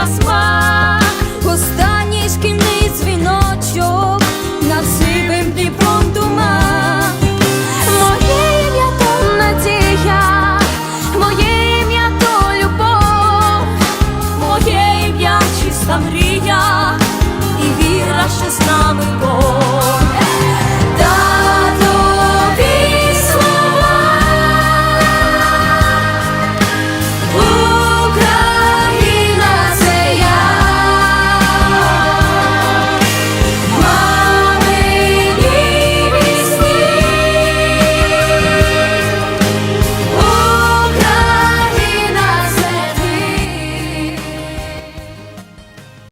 my smile.